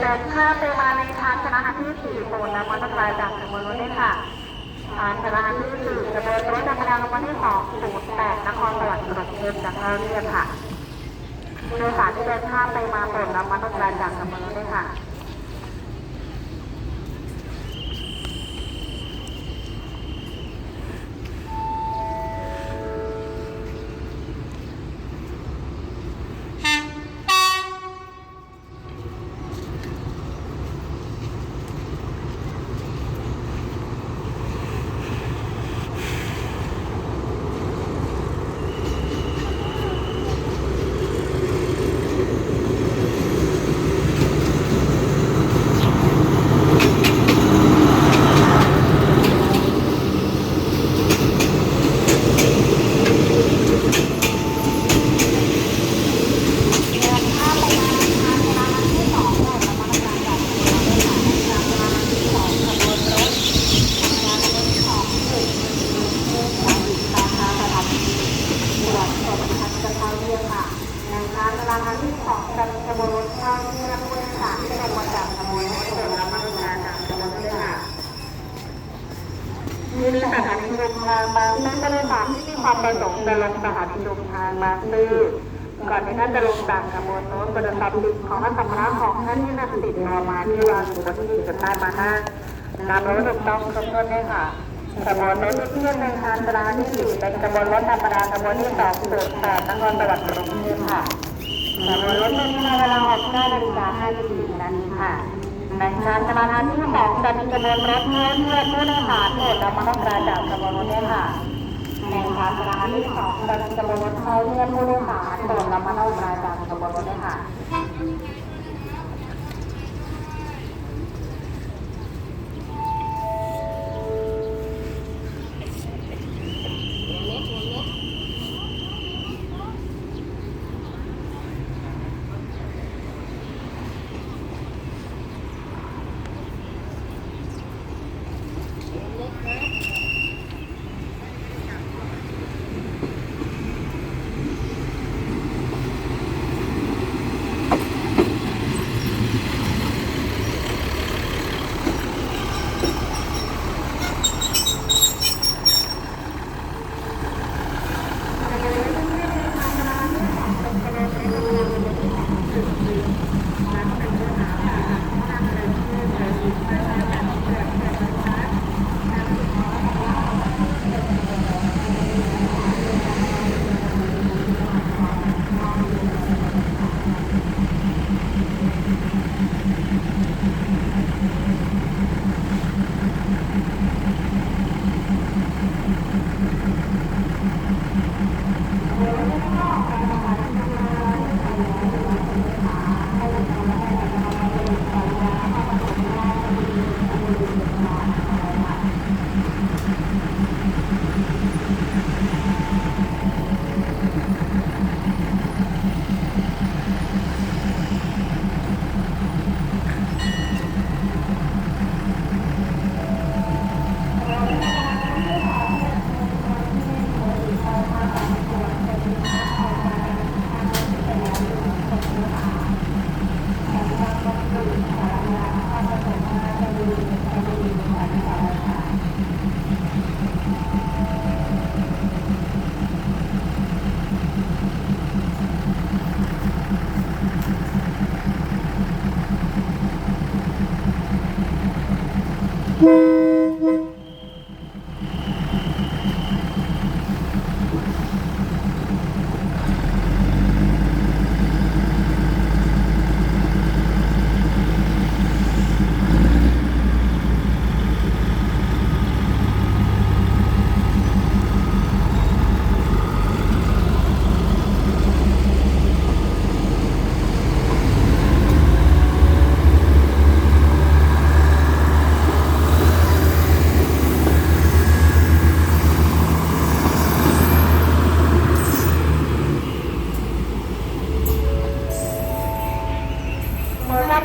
เดินข้ามไปมาในทางชนะที่สี่โซนนะมันตรายจากขบวนรถด้วยค่ะทางชนะที่สี่จะเดินรถธรรมดาขบวนที่สองศูนย์แปดนครสวรรค์กรุงเทพจากท่าเรือค่ะโดยสารที่เดินข้ามไปมาเปิดน้ำมันตรายจากขบวนรถด้วยค่ะ ส่วนสมพันธ์กระเทาเรียค่ะในทางเวลาครั้งที่สองเป็นขบวนรถเข้าที่รับผู้โดยสารที่ลงมาจากขบวนรถโดยรับมาตรการจากขบวนรถด้วยค่ะมีสถานีลง ทางบางซื่อผู้โดยสารที่มีความประสงค์จะลงสถานีลงทางบางซื่อก่อนที่ท่านจะลงจากขบวนรถบริษัทลิงของท่านสัมภาของท่านที่นำติดรอมาที่วางอยู่บนที่จะได้มานั่งนำรถถูกต้องครบถ้วนด้วยค่ะขบวนรถที่เที่ยวในทางตราที่สี่เป็นขบวนรถธรรมดาขบวนที่สองสุดแปดนครสวรรค์กรุงเทพค่ะขบวนรถเที่ยวในเวลา6นาฬิกา54นาทีค่ะ ในกางตราที่สองจะมีขบวนรถเพื่อเพื่อผู้โดยสารโปรดระมัดระวังจากขบวนรถด้วยค่ะในกางตราที่สองจะมีขบวนรถเข้าเพื่อผู้โดยสารโปรดระมัดระวังจากขบวนรถด้วยค่ะ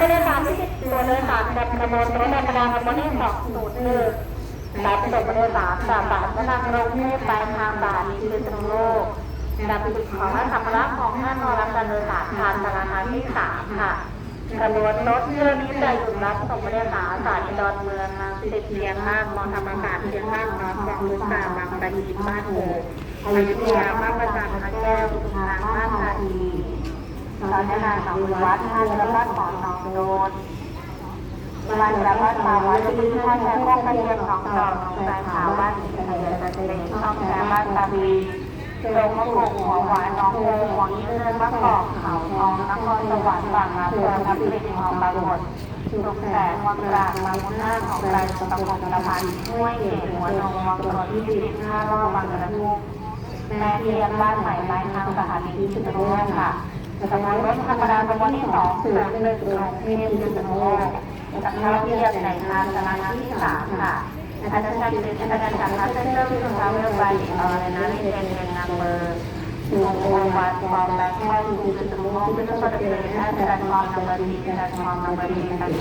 เมื่อเราไปในสามที่ตัวโดยสารกับขบวนรถธรรมดาขบวนที่สองศูนย์หนึ่งรับส่งผู้โดยสารจากบาทพนังกรุงเทพไปทางบาทพิษณุโลกนำสิทธิของและสัมภาระของท่านรอรับการโดยสารทางธนาคารที่สามค่ะขบวนรถเรือนี้จะหยุดรับส่งผู้โดยสารสายดอนเมืองรังสิตเชียงรากมอธรรมศาสตร์เชียงรากนอร์ทบางมุกดาบางปะอินบ้านโพอยุธยาบ้านประจันพระแก้วสุพรรณบ้านนา ทีตอนนี้นางสองวัดท่านและบ้านขอสองโดนบ้านจากบ้านป่าวัดที่ท่านแค่พวกกระเทียมสองดอกสายขาวบ้านเฉลียตะเตงช่องแค่บ้านตาบีลงมะกรูดหัวหวานน้องโพหัวนี้เลื่อนมะกอกเขาทองนครสวรรค์บางนาเพื่อทับลิงของบางบดสุขแสงวังกลางบางมุนาของการตะกงละพันห้วยเกศหัวนงวังกรที่สิบห้ารอบบางกระทุกแม่เทียนบ้านใหม่ไม้ทางสถานีที่สุดโลกค่ะ ขบวนรถธรรมดาเป็นวันที่สองสื่อหนึ่งกรุงเทพสุดโลกจากท่าเรียกในทางสมาธิที่สามค่ะอาจารย์ชัยเป็นอาจารย์จากนักเส้นเลืองที่ทำเรื่องไปเออในนั้นเป็นเป็นนางเบอร์สุงโอวัดความแบงแค่สุดสุดโลกที่ต้องปฏิบัติได้แต่ความนำบดีแต่ความนำบดีกัน